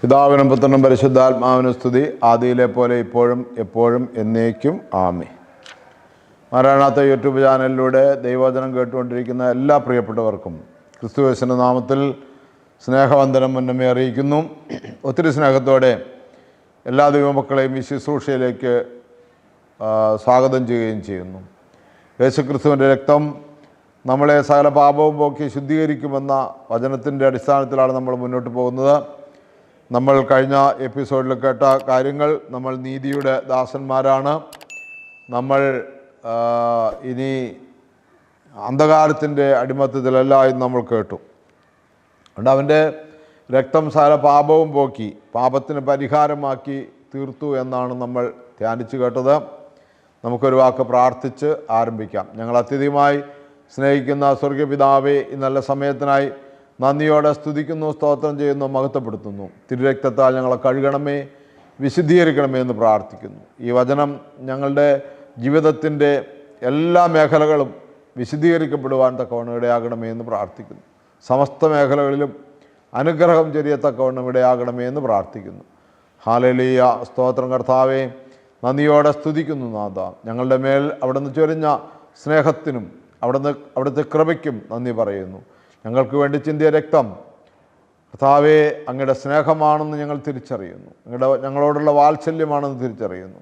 പിതാവിനും പുത്രനും പരിശുദ്ധാത്മാവിനും സ്തുതി. ആദിയിലെ പോലെ ഇപ്പോഴും എപ്പോഴും എന്നേക്കും. ആമി മാരാണാത്ത യൂട്യൂബ് ചാനലിലൂടെ ദൈവവചനം കേട്ടുകൊണ്ടിരിക്കുന്ന എല്ലാ പ്രിയപ്പെട്ടവർക്കും ക്രിസ്തുവേശന്റെ നാമത്തിൽ സ്നേഹവന്ദനം മുന്നമേ അറിയിക്കുന്നു. ഒത്തിരി സ്നേഹത്തോടെ എല്ലാ ദൈവമക്കളെയും ഈ ശുശ്രൂഷയിലേക്ക് സ്വാഗതം ചെയ്യുകയും ചെയ്യുന്നു. യേശുക്രിസ്തുവിന്റെ രക്തം നമ്മളെ സകല പാപവും പോക്കി ശുദ്ധീകരിക്കുമെന്ന വചനത്തിന്റെ അടിസ്ഥാനത്തിലാണ് നമ്മൾ മുന്നോട്ട് പോകുന്നത്. നമ്മൾ കഴിഞ്ഞ എപ്പിസോഡിൽ കേട്ട കാര്യങ്ങൾ നമ്മൾ നീതിയുടെ ദാസന്മാരാണ്. നമ്മൾ ഇനി അന്ധകാരത്തിന്റെ അടിമത്തത്തിലല്ല എന്ന് നമ്മൾ കേട്ടു. അതുകൊണ്ട് അവന്റെ രക്തം സാര പാപവും പോക്കി പാപത്തിന് പരിഹാരമാക്കി തീർത്തു എന്നാണ് നമ്മൾ ധ്യാനിച്ചു കേട്ടത്. നമുക്കൊരു വാക്ക് പ്രാർത്ഥിച്ച് ആരംഭിക്കാം. ഞങ്ങൾ അത്യധികമായി സ്നേഹിക്കുന്ന സ്വർഗപിതാവെ ഈ നല്ല സമയത്തിനായി നന്ദിയോടെ സ്തുതിക്കുന്നു സ്തോത്രം ചെയ്യുന്നു മഹത്വപ്പെടുത്തുന്നു. തിരുരക്തത്താൽ ഞങ്ങളെ കഴുകണമേ വിശുദ്ധീകരിക്കണമേ എന്ന് പ്രാർത്ഥിക്കുന്നു. ഈ വചനം ഞങ്ങളുടെ ജീവിതത്തിന്റെ എല്ലാ മേഖലകളും വിശദീകരിക്കപ്പെടുവാൻ തക്കവണ്ണം ഇടയാകണമേ എന്ന് പ്രാർത്ഥിക്കുന്നു. സമസ്ത മേഖലകളിലും അനുഗ്രഹം ചെറിയത്തക്കവണ്ണം ഇടയാകണമേ എന്ന് പ്രാർത്ഥിക്കുന്നു. ഹാലലീയ സ്തോത്രം കർത്താവേ നന്ദിയോടെ സ്തുതിക്കുന്നു നാഥ. ഞങ്ങളുടെ മേൽ അവിടുന്ന് ചൊരിഞ്ഞ സ്നേഹത്തിനും അവിടുന്ന് അവിടുത്തെ കൃപയ്ക്കും നന്ദി പറയുന്നു. ഞങ്ങൾക്ക് വേണ്ടി ചിന്തിയ രക്തം. കർത്താവെ അങ്ങയുടെ സ്നേഹമാണെന്ന് ഞങ്ങൾ തിരിച്ചറിയുന്നു. ഞങ്ങളുടെ ഞങ്ങളോടുള്ള വാത്സല്യമാണെന്ന് തിരിച്ചറിയുന്നു.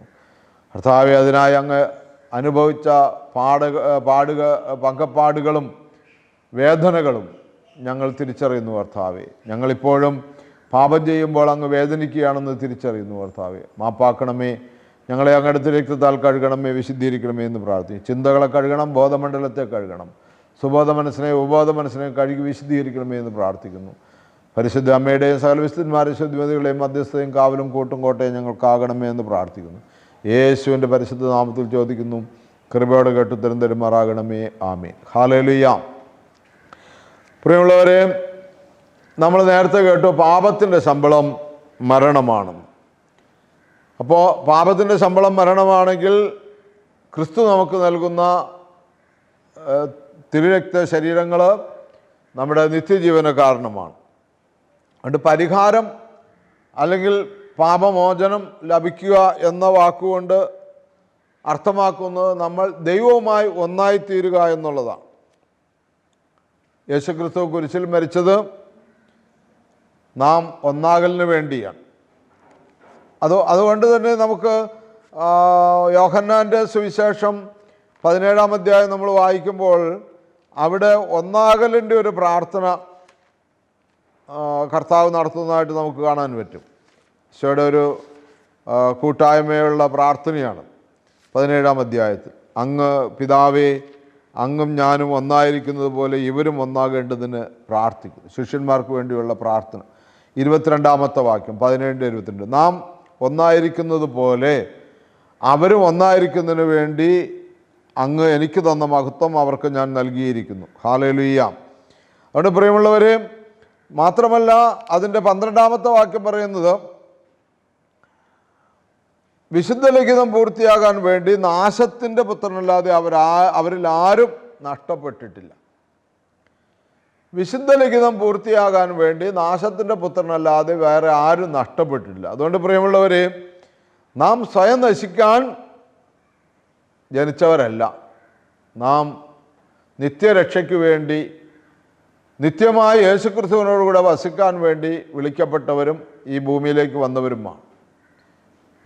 കർത്താവെ അതിനായി അങ്ങ് അനുഭവിച്ച പാട പാടുക പങ്കപ്പാടുകളും വേദനകളും ഞങ്ങൾ തിരിച്ചറിയുന്നു കർത്താവെ. ഞങ്ങളിപ്പോഴും പാപം ചെയ്യുമ്പോൾ അങ്ങ് വേദനിക്കുകയാണെന്ന് തിരിച്ചറിയുന്നു കർത്താവെ. മാപ്പാക്കണമേ. ഞങ്ങളെ അങ്ങയുടെ രക്തത്താൽ കഴുകണമേ വിശുദ്ധീകരിക്കണമേ എന്ന് പ്രാർത്ഥിക്കും ചിന്തകളെ കഴുകണം ബോധമണ്ഡലത്തെ കഴുകണം. സുബോധ മനസ്സിനെ ഉപബോധ മനസ്സിനെ കഴുകി വിശദീകരിക്കണമേ എന്ന് പ്രാർത്ഥിക്കുന്നു. പരിശുദ്ധ അമ്മയുടെയും സകല വിശുദ്ധന്മാരെ ശുദ്ധിമതികളെയും മധ്യസ്ഥയും കാവലും കൂട്ടും കോട്ടയും ഞങ്ങൾക്കാകണമേ എന്ന് പ്രാർത്ഥിക്കുന്നു. യേശുവിന്റെ പരിശുദ്ധ നാമത്തിൽ ചോദിക്കുന്നു. കൃപയോടെ കേട്ടു തരും തരുമാറാകണമേ ആമേ ഹാലലുയാം പ്രിയമുള്ളവരെ നമ്മൾ നേരത്തെ കേട്ടു പാപത്തിന്റെ ശമ്പളം മരണമാണ്. അപ്പോൾ പാപത്തിന്റെ ശമ്പളം മരണമാണെങ്കിൽ ക്രിസ്തു നമുക്ക് നൽകുന്ന തിരുരക്ത ശരീരങ്ങൾ നമ്മുടെ നിത്യജീവന കാരണമാണ്. അതുകൊണ്ട് പരിഹാരം അല്ലെങ്കിൽ പാപമോചനം ലഭിക്കുക എന്ന വാക്കുകൊണ്ട് അർത്ഥമാക്കുന്നത് നമ്മൾ ദൈവവുമായി ഒന്നായി തീരുക എന്നുള്ളതാണ്. യേശുക്രിസ്തു കുരിശിൽ മരിച്ചത് നാം ഒന്നാകലിന് വേണ്ടിയാണ്. അത് അതുകൊണ്ട് തന്നെ നമുക്ക് യോഹന്നാന്റെ സുവിശേഷം പതിനേഴാം അധ്യായം നമ്മൾ വായിക്കുമ്പോൾ അവിടെ ഒന്നാകലിന്റെ ഒരു പ്രാർത്ഥന കർത്താവ് നടത്തുന്നതായിട്ട് നമുക്ക് കാണാൻ പറ്റും. ഈശോയുടെ ഒരു കൂട്ടായ്മയുള്ള പ്രാർത്ഥനയാണ് പതിനേഴാം അധ്യായത്തിൽ. അങ്ങ് പിതാവേ അങ്ങും ഞാനും ഒന്നായിരിക്കുന്നത് പോലെ ഇവരും ഒന്നാകേണ്ടതിന് പ്രാർത്ഥിക്കുന്നു. ശിഷ്യന്മാർക്ക് വേണ്ടിയുള്ള പ്രാർത്ഥന. ഇരുപത്തിരണ്ടാമത്തെ വാക്യം പതിനേഴിന്റെ ഇരുപത്തിരണ്ട്. നാം ഒന്നായിരിക്കുന്നത് പോലെ അവരും ഒന്നായിരിക്കുന്നതിന് വേണ്ടി അങ്ങ് എനിക്ക് തന്ന മഹത്വം അവർക്ക് ഞാൻ നൽകിയിരിക്കുന്നു. ഹാലലുയ്യാം അതുകൊണ്ട് പ്രിയമുള്ളവരെ മാത്രമല്ല അതിന്റെ പന്ത്രണ്ടാമത്തെ വാക്യം പറയുന്നത് വിശുദ്ധ ലിഖിതം പൂർത്തിയാകാൻ വേണ്ടി നാശത്തിന്റെ പുത്രനല്ലാതെ അവരാ അവരിൽ ആരും നഷ്ടപ്പെട്ടിട്ടില്ല. വിശുദ്ധ ലിഖിതം പൂർത്തിയാകാൻ വേണ്ടി നാശത്തിന്റെ പുത്രനല്ലാതെ വേറെ ആരും നഷ്ടപ്പെട്ടിട്ടില്ല. അതുകൊണ്ട് പ്രിയമുള്ളവരെ നാം സ്വയം നശിക്കാൻ ജനിച്ചവരല്ല. നാം നിത്യരക്ഷയ്ക്ക് വേണ്ടി നിത്യമായ യേശുക്രിസ്തുവിനോടുകൂടെ വസിക്കാൻ വേണ്ടി വിളിക്കപ്പെട്ടവരും ഈ ഭൂമിയിലേക്ക് വന്നവരുമാണ്.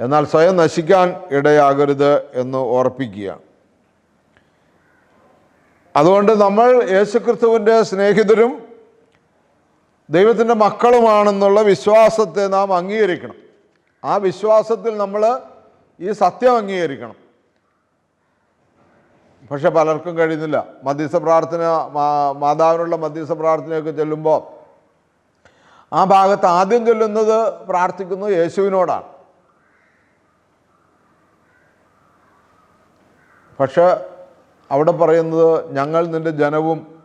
എന്നാൽ സ്വയം നശിക്കാൻ ഇടയാകരുത് എന്ന് ഓർപ്പിക്കുക. അതുകൊണ്ട് നമ്മൾ യേശുക്രിസ്തുവിന്റെ സ്നേഹിതരും ദൈവത്തിന്റെ മക്കളുമാണെന്നുള്ള വിശ്വാസത്തെ നാം അംഗീകരിക്കണം. ആ വിശ്വാസത്തിൽ നമ്മൾ ഈ സത്യം അംഗീകരിക്കണം. പക്ഷെ പലർക്കും കഴിയുന്നില്ല. മധ്യസ്ഥ പ്രാർത്ഥന മാതാവിനുള്ള മധ്യസ്ഥ പ്രാർത്ഥനയൊക്കെ ചെല്ലുമ്പോൾ ആ ഭാഗത്ത് ആദ്യം ചൊല്ലുന്നത് പ്രാർത്ഥിക്കുന്നു യേശുവിനോടാണ്. പക്ഷെ അവിടെ പറയുന്നത് ഞങ്ങൾ നിന്റെ ജനവും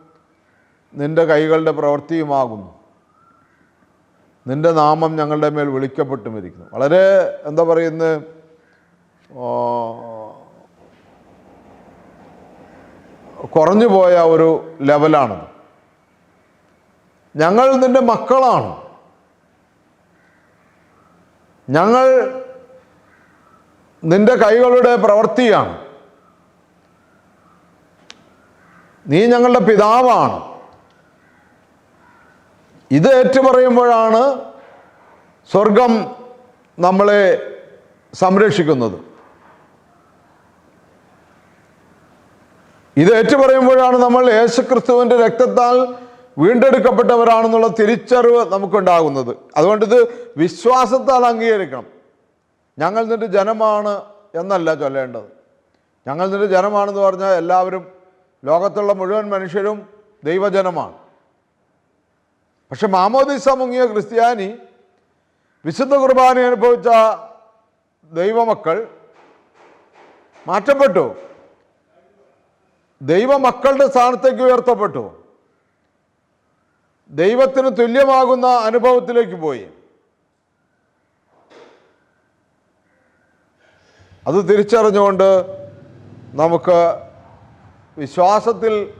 നിന്റെ കൈകളുടെ പ്രവൃത്തിയുമാകുന്നു. നിന്റെ നാമം ഞങ്ങളുടെ മേൽ വിളിക്കപ്പെട്ടുമിരിക്കുന്നു. വളരെ എന്താ പറയുന്നത് ആ, കുറഞ്ഞു പോയ ഒരു ലെവലാണത്. ഞങ്ങൾ നിന്റെ മക്കളാണ്. ഞങ്ങൾ നിന്റെ കൈകളുടെ പ്രവൃത്തിയാണ്. നീ ഞങ്ങളുടെ പിതാവാണ്. ഇത് ഏറ്റുപറയുമ്പോഴാണ് സ്വർഗം നമ്മളെ സംരക്ഷിക്കുന്നത്. ഇത് ഏറ്റുപറയുമ്പോഴാണ് നമ്മൾ യേശുക്രിസ്തുവിന്റെ രക്തത്താൽ വീണ്ടെടുക്കപ്പെട്ടവരാണെന്നുള്ള തിരിച്ചറിവ് നമുക്കുണ്ടാകുന്നത്. അതുകൊണ്ട് ഇത് വിശ്വാസത്താൽ അംഗീകരിക്കണം. ഞങ്ങൾ നിന്റെ ജനമാണ് എന്നല്ല ചൊല്ലേണ്ടത്. ഞങ്ങൾ നിന്റെ ജനമാണെന്ന് പറഞ്ഞാൽ എല്ലാവരും ലോകത്തുള്ള മുഴുവൻ മനുഷ്യരും ദൈവജനമാണ്. പക്ഷെ മാമോദിസ മുങ്ങിയ ക്രിസ്ത്യാനി വിശുദ്ധ കുർബാന അനുഭവിച്ച ദൈവമക്കൾ മാറ്റപ്പെട്ടു. ദൈവമക്കളുടെ സ്ഥാനത്തേക്ക് ഉയർത്തപ്പെട്ടു. ദൈവത്തിന് തുല്യമാകുന്ന അനുഭവത്തിലേക്ക് പോയി. അത് തിരിച്ചറിഞ്ഞുകൊണ്ട് നമുക്ക് വിശ്വാസത്തിൽ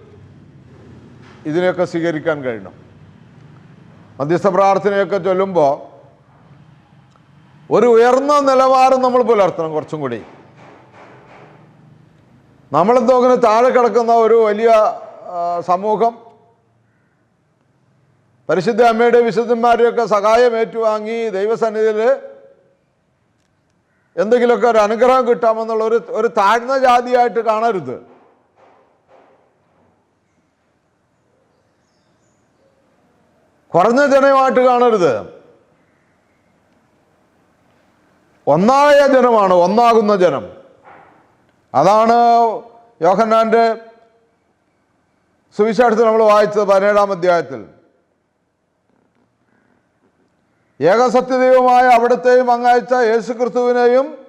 ഇതിനെയൊക്കെ സ്വീകരിക്കാൻ കഴിയണം. മധ്യസ്ഥ പ്രാർത്ഥനയൊക്കെ ചൊല്ലുമ്പോൾ ഒരു ഉയർന്ന നിലവാരം നമ്മൾ പുലർത്തണം കുറച്ചും കൂടി. നമ്മളെന്തോ അങ്ങനെ താഴെ കിടക്കുന്ന ഒരു വലിയ സമൂഹം. പരിശുദ്ധ അമ്മയുടെ വിശുദ്ധന്മാരെയൊക്കെ സഹായം ഏറ്റുവാങ്ങി ദൈവസന്നിധിയിൽ എന്തെങ്കിലുമൊക്കെ ഒരു അനുഗ്രഹം കിട്ടാമെന്നുള്ള ഒരു ഒരു താഴ്ന്ന ജാതിയായിട്ട് കാണരുത്. കുറഞ്ഞ ജനമായിട്ട് കാണരുത്. ഒന്നായ ജനമാണ് ഒന്നാകുന്ന ജനം. അതാണ് യോഹന്നാന്റെ സുവിശേഷത്തിൽ നമ്മൾ വായിച്ചത് പതിനേഴാം അധ്യായത്തിൽ. ഏകസത്യദൈവമായ അവിടത്തെയും അങ്ങയച്ച യേശു ക്രിസ്തുവിനെയും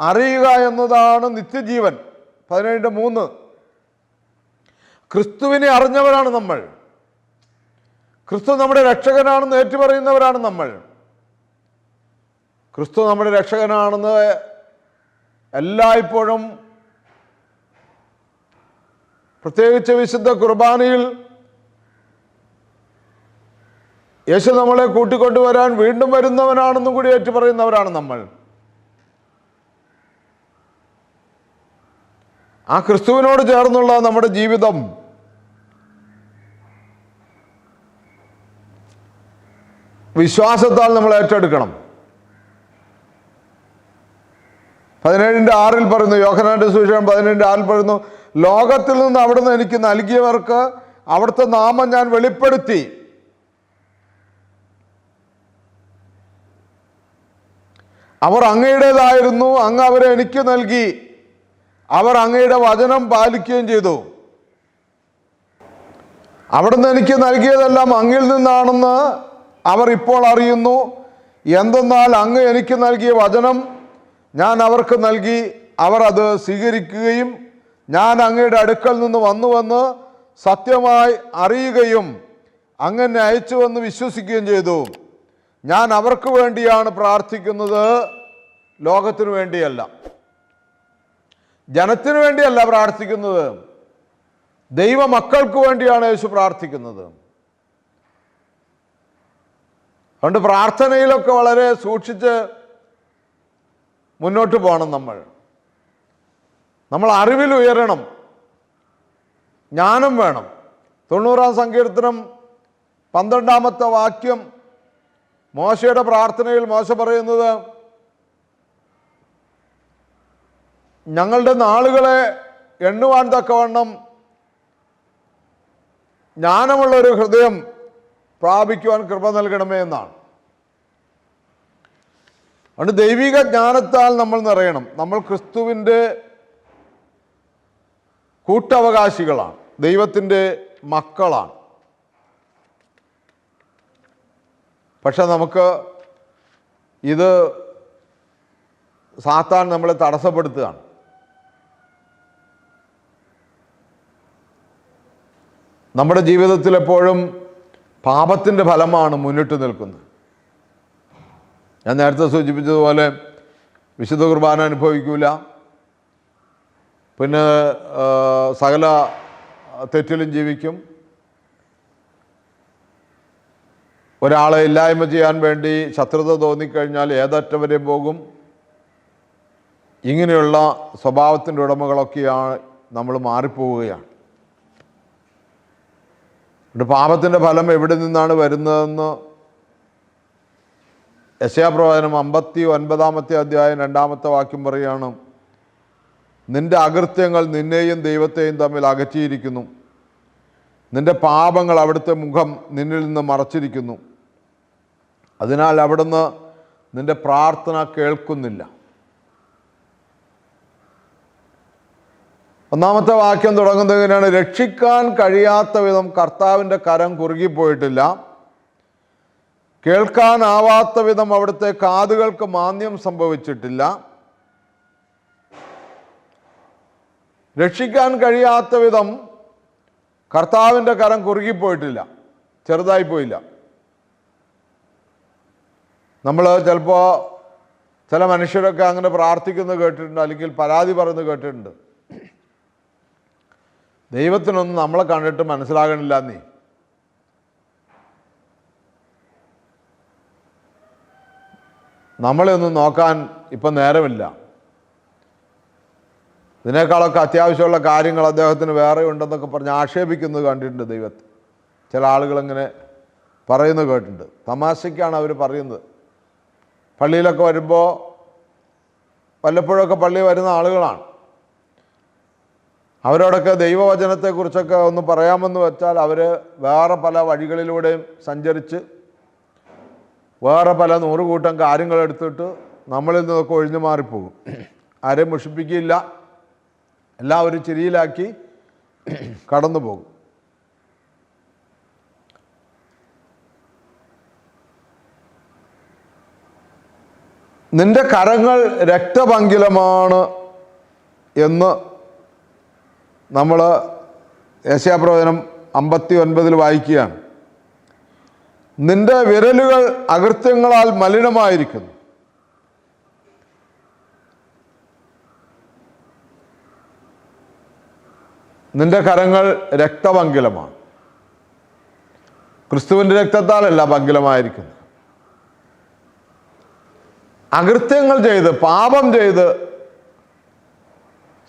അറിയുക എന്നതാണ് നിത്യജീവൻ. പതിനേഴിന്റെ മൂന്ന്. ക്രിസ്തുവിനെ അറിഞ്ഞവരാണ് നമ്മൾ. ക്രിസ്തു നമ്മുടെ രക്ഷകനാണെന്ന് ഏറ്റുപറയുന്നവരാണ് നമ്മൾ. ക്രിസ്തു നമ്മുടെ രക്ഷകനാണെന്ന് എല്ലായ്പ്പോഴും പ്രത്യേകിച്ച് വിശുദ്ധ കുർബാനയിൽ യേശു നമ്മളെ കൂട്ടിക്കൊണ്ടുവരാൻ വീണ്ടും വരുന്നവനാണെന്നും കൂടി ഏറ്റുപറയുന്നവരാണ് നമ്മൾ. ആ ക്രിസ്തുവിനോട് ചേർന്നുള്ള നമ്മുടെ ജീവിതം വിശ്വാസത്താൽ നമ്മൾ ഏറ്റെടുക്കണം. പതിനേഴിന്റെ ആറിൽ പറയുന്നു യോഹനാന്റെ സുവിശേഷം പതിനേഴിന്റെ ആറിൽ പറയുന്നു ലോകത്തിൽ നിന്ന് അവിടുന്ന് എനിക്ക് നൽകിയവർക്ക് അവിടുത്തെ നാമം ഞാൻ വെളിപ്പെടുത്തി. അവർ അങ്ങയുടേതായിരുന്നു അങ്ങ് അവരെ എനിക്ക് നൽകി. അവർ അങ്ങയുടെ വചനം പാലിക്കുകയും ചെയ്തു. അവിടുന്ന് എനിക്ക് നൽകിയതെല്ലാം അങ്ങിൽ നിന്നാണെന്ന് അവർ ഇപ്പോൾ അറിയുന്നു. എന്തെന്നാൽ അങ്ങ് എനിക്ക് നൽകിയ വചനം ഞാൻ അവർക്ക് നൽകി അവർ അത് സ്വീകരിക്കുകയും ഞാൻ അങ്ങയുടെ അടുക്കൽ നിന്ന് വന്നു വന്ന് സത്യമായി അറിയുകയും അങ്ങനെ അയച്ചുവെന്ന് വിശ്വസിക്കുകയും ചെയ്തു. ഞാൻ അവർക്ക് വേണ്ടിയാണ് പ്രാർത്ഥിക്കുന്നത്. ലോകത്തിനു വേണ്ടിയല്ല. ജനത്തിനു വേണ്ടിയല്ല പ്രാർത്ഥിക്കുന്നത്. ദൈവമക്കൾക്ക് വേണ്ടിയാണ് യേശു പ്രാർത്ഥിക്കുന്നത്. അതുകൊണ്ട് പ്രാർത്ഥനയിലൊക്കെ വളരെ സൂക്ഷിച്ച് മുന്നോട്ട് പോകണം നമ്മൾ. നമ്മൾ അറിവിൽ ഉയരണം. ജ്ഞാനം വേണം. തൊണ്ണൂറാം സങ്കീർത്തനം പന്ത്രണ്ടാമത്തെ വാക്യം മോശയുടെ പ്രാർത്ഥനയിൽ മോശ പറയുന്നത് ഞങ്ങളുടെ നാളുകളെ എണ്ണുവാൻ തക്കവണ്ണം ജ്ഞാനമുള്ള ഒരു ഹൃദയം പ്രാപിക്കുവാൻ കൃപ നൽകണമേ എന്നാണ്. അതുകൊണ്ട് ദൈവിക ജ്ഞാനത്താൽ നമ്മൾ നിറയണം. നമ്മൾ ക്രിസ്തുവിന്റെ കൂട്ടവകാശികളാണ്. ദൈവത്തിന്റെ മക്കളാണ്. പക്ഷെ നമുക്ക് ഇത് സാത്താൻ നമ്മളെ തടസ്സപ്പെടുത്തുകയാണ്. നമ്മുടെ ജീവിതത്തിൽ എപ്പോഴും പാപത്തിന്റെ ഫലമാണ് മുന്നിട്ട് നിൽക്കുന്നത്. ഞാൻ നേരത്തെ സൂചിപ്പിച്ചതുപോലെ വിശുദ്ധ കുർബാന അനുഭവിക്കൂല. പിന്നെ സകല തെറ്റിലും ജീവിക്കും. ഒരാളെ ഇല്ലായ്മ ചെയ്യാൻ വേണ്ടി ശത്രുത തോന്നിക്കഴിഞ്ഞാൽ ഏതറ്റം വരെ പോകും. ഇങ്ങനെയുള്ള സ്വഭാവത്തിന്റെ ഉടമകളൊക്കെയാണ് നമ്മൾ മാറിപ്പോവുകയാണ്. പാപത്തിന്റെ ഫലം എവിടെ നിന്നാണ് വരുന്നതെന്ന് യശയാപ്രവചനം അമ്പത്തി ഒൻപതാമത്തെ അധ്യായം രണ്ടാമത്തെ വാക്യം പറയുകയാണ് നിന്റെ അകൃത്യങ്ങൾ നിന്നെയും ദൈവത്തെയും തമ്മിൽ അകറ്റിയിരിക്കുന്നു. നിന്റെ പാപങ്ങൾ അവിടുത്തെ മുഖം നിന്നിൽ നിന്ന് മറച്ചിരിക്കുന്നു. അതിനാൽ അവിടുന്ന് നിന്റെ പ്രാർത്ഥന കേൾക്കുന്നില്ല. ഒന്നാമത്തെ വാക്യം തുടങ്ങുന്നത് എങ്ങനെയാണ്? രക്ഷിക്കാൻ കഴിയാത്ത വിധം കർത്താവിന്റെ കരം കുറുകിപ്പോയിട്ടില്ല കേൾക്കാനാവാത്ത വിധം അവിടുത്തെ കാതുകൾക്ക് മാന്യം സംഭവിച്ചിട്ടില്ല. രക്ഷിക്കാൻ കഴിയാത്ത വിധം കർത്താവിന്റെ കരം കുറുകിപ്പോയിട്ടില്ല ചെറുതായി പോയില്ല. നമ്മൾ ചിലപ്പോൾ ചില മനുഷ്യരൊക്കെ അങ്ങനെ പ്രാർത്ഥിക്കുന്നത് കേട്ടിട്ടുണ്ട് അല്ലെങ്കിൽ പരാതി പറയുന്നത് കേട്ടിട്ടുണ്ട്. ദൈവത്തിനൊന്നും നമ്മളെ കണ്ടിട്ട് മനസ്സിലാകണില്ല നീ നമ്മളെ ഒന്നും നോക്കാൻ ഇപ്പം നേരമില്ല. ഇതിനേക്കാളൊക്കെ അത്യാവശ്യമുള്ള കാര്യങ്ങൾ അദ്ദേഹത്തിന് വേറെ ഉണ്ടെന്നൊക്കെ പറഞ്ഞ് ആക്ഷേപിക്കുന്നത് കണ്ടിട്ടുണ്ട് ദൈവത്തെ. ചില ആളുകളിങ്ങനെ പറയുന്നത് കേട്ടിട്ടുണ്ട്. തമാശയ്ക്കാണ് അവർ പറയുന്നത്. പള്ളിയിലൊക്കെ വരുമ്പോൾ വല്ലപ്പോഴൊക്കെ പള്ളി വരുന്ന ആളുകളാണ്. അവരോടൊക്കെ ദൈവവചനത്തെക്കുറിച്ചൊക്കെ ഒന്ന് പറയാമെന്ന് വെച്ചാൽ അവർ വേറെ പല വഴികളിലൂടെയും സഞ്ചരിച്ച് വേറെ പല നൂറുകൂട്ടം കാര്യങ്ങൾ എടുത്തിട്ട് നമ്മളിൽ നിന്നൊക്കെ ഒഴിഞ്ഞു മാറിപ്പോകും. ആരെയും മുഷിപ്പിക്കില്ല എല്ലാവരും ചിരിയിലാക്കി കടന്നു പോകും നിന്റെ കരങ്ങൾ രക്തപങ്കിലമാണ് എന്ന് നമ്മൾ ഏഷ്യാപ്രവചനം അമ്പത്തി ഒൻപതിൽ വായിക്കുകയാണ്. നിന്റെ വിരലുകൾ അകൃത്യങ്ങളാൽ മലിനമായിരിക്കുന്നു. നിന്റെ കരങ്ങൾ രക്തപങ്കിലമാണ് ക്രിസ്തുവിന്റെ രക്തത്താലല്ല പങ്കിലമായിരിക്കുന്നത് അകൃത്യങ്ങൾ ചെയ്ത് പാപം ചെയ്ത്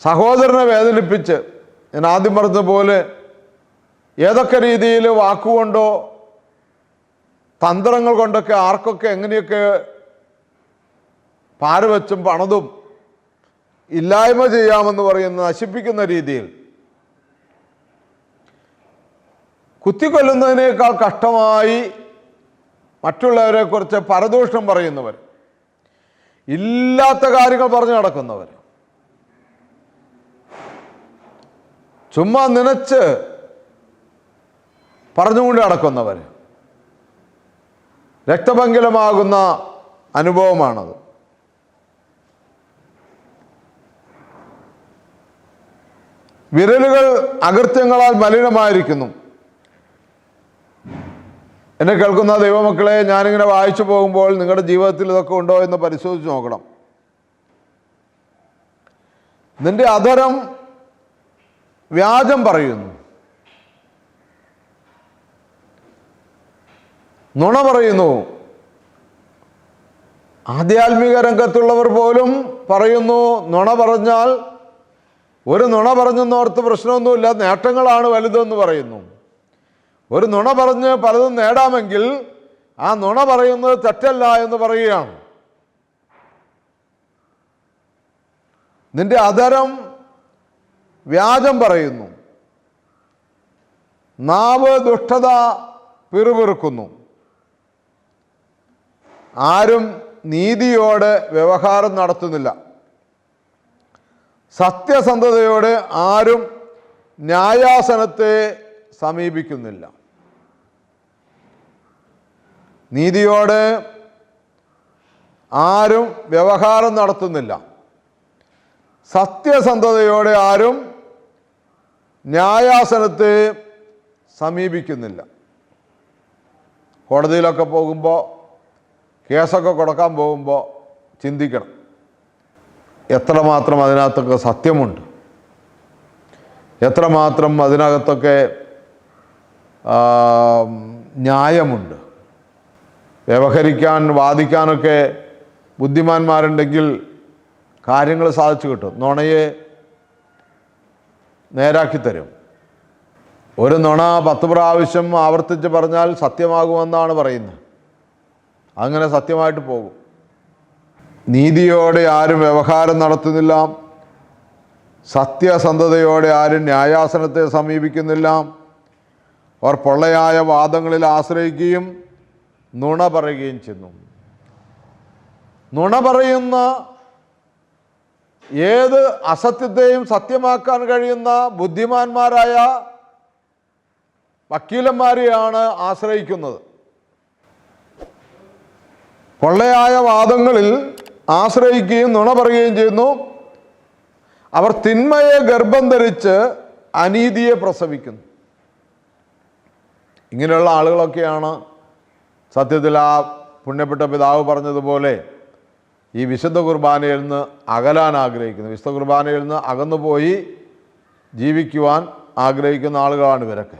സഹോദരനെ വേദനിപ്പിച്ച് ഞാൻ ആദ്യം പറഞ്ഞതുപോലെ ഏതൊക്കെ രീതിയിൽ വാക്കുകൊണ്ടോ തന്ത്രങ്ങൾ കൊണ്ടൊക്കെ ആർക്കൊക്കെ എങ്ങനെയൊക്കെ പാരവച്ചും പണതും ഇല്ലായ്മ ചെയ്യാമെന്ന് പറയുന്ന നശിപ്പിക്കുന്ന രീതിയിൽ കുത്തിക്കൊല്ലുന്നതിനേക്കാൾ കഷ്ടമായി മറ്റുള്ളവരെ കുറിച്ച് പരദൂഷണം പറയുന്നവർ ഇല്ലാത്ത കാര്യങ്ങൾ പറഞ്ഞു നടക്കുന്നവർ. ചുമ്മാ നനച്ച് പറഞ്ഞുകൊണ്ട് നടക്കുന്നവർ. രക്തപങ്കിലമാകുന്ന അനുഭവമാണത്. വിരലുകൾ അകൃത്യങ്ങളാൽ മലിനമായിരിക്കുന്നു. എന്നെ കേൾക്കുന്ന ദൈവമക്കളെ ഞാനിങ്ങനെ വായിച്ചു പോകുമ്പോൾ നിങ്ങളുടെ ജീവിതത്തിൽ ഇതൊക്കെ ഉണ്ടോ എന്ന് പരിശോധിച്ച് നോക്കണം. നിന്റെ അധരം വ്യാജം പറയുന്നു. നുണ പറയുന്നു. ആധ്യാത്മിക രംഗത്തുള്ളവർ പോലും പറയുന്നു നുണ പറഞ്ഞാൽ ഒരു നുണ പറഞ്ഞെന്നോർത്ത് പ്രശ്നമൊന്നുമില്ല നേട്ടങ്ങളാണ് വലുതെന്ന് പറയുന്നു. ഒരു നുണ പറഞ്ഞ് പലതും നേടാമെങ്കിൽ ആ നുണ പറയുന്നത് തെറ്റല്ല എന്ന് പറയുകയാണ്. നിന്റെ അധരം വ്യാജം പറയുന്നു. നാവ് ദുഷ്ടത പിറുപിറുക്കുന്നു. ആരും നീതിയോട് വ്യവഹാരം നടത്തുന്നില്ല. സത്യസന്ധതയോട് ആരും ന്യായാസനത്തെ സമീപിക്കുന്നില്ല. നീതിയോട് ആരും വ്യവഹാരം നടത്തുന്നില്ല. സത്യസന്ധതയോടെ ആരും ന്യായാസനത്തെ സമീപിക്കുന്നില്ല. കോടതിയിലൊക്കെ പോകുമ്പോൾ കേസൊക്കെ കൊടുക്കാൻ പോകുമ്പോൾ ചിന്തിക്കണം. എത്രമാത്രം അതിനകത്തൊക്കെ സത്യമുണ്ട്? എത്രമാത്രം അതിനകത്തൊക്കെ ന്യായമുണ്ട്? വ്യവഹരിക്കാൻ വാദിക്കാനൊക്കെ ബുദ്ധിമാന്മാരുണ്ടെങ്കിൽ കാര്യങ്ങൾ സാധിച്ചു കിട്ടും. നുണയെ നേരാക്കി തരും. ഒരു നുണ പത്ത് പ്രാവശ്യം ആവർത്തിച്ച് പറഞ്ഞാൽ സത്യമാകുമെന്നാണ് പറയുന്നത്. അങ്ങനെ സത്യമായിട്ട് പോകും. നീതിയോടെ ആരും വ്യവഹാരം നടത്തുന്നില്ല. സത്യസന്ധതയോടെ ആരും ന്യായാസനത്തെ സമീപിക്കുന്നില്ല. അവർ പൊള്ളയായ വാദങ്ങളിൽ ആശ്രയിക്കുകയും നുണ പറയുകയും ചെയ്യുന്നു നുണ പറയുന്ന ഏത് അസത്യത്തെയും സത്യമാക്കാൻ കഴിയുന്ന ബുദ്ധിമാന്മാരായ വക്കീലന്മാരെയാണ് ആശ്രയിക്കുന്നത്. പൊള്ളയായ വാദങ്ങളിൽ ആശ്രയിക്കുകയും നുണ പറയുകയും ചെയ്യുന്നു. അവർ തിന്മയെ ഗർഭം ധരിച്ച് അനീതിയെ പ്രസവിക്കുന്നു. ഇങ്ങനെയുള്ള ആളുകളൊക്കെയാണ് സത്യത്തിൽ ആ പുണ്യപ്പെട്ട പിതാവ് പറഞ്ഞതുപോലെ ഈ വിശുദ്ധ കുർബാനയിൽ നിന്ന് അകലാൻ ആഗ്രഹിക്കുന്നു വിശുദ്ധ കുർബാനയിൽ നിന്ന് അകന്നുപോയി ജീവിക്കുവാൻ ആഗ്രഹിക്കുന്ന ആളുകളാണ് ഇവരൊക്കെ.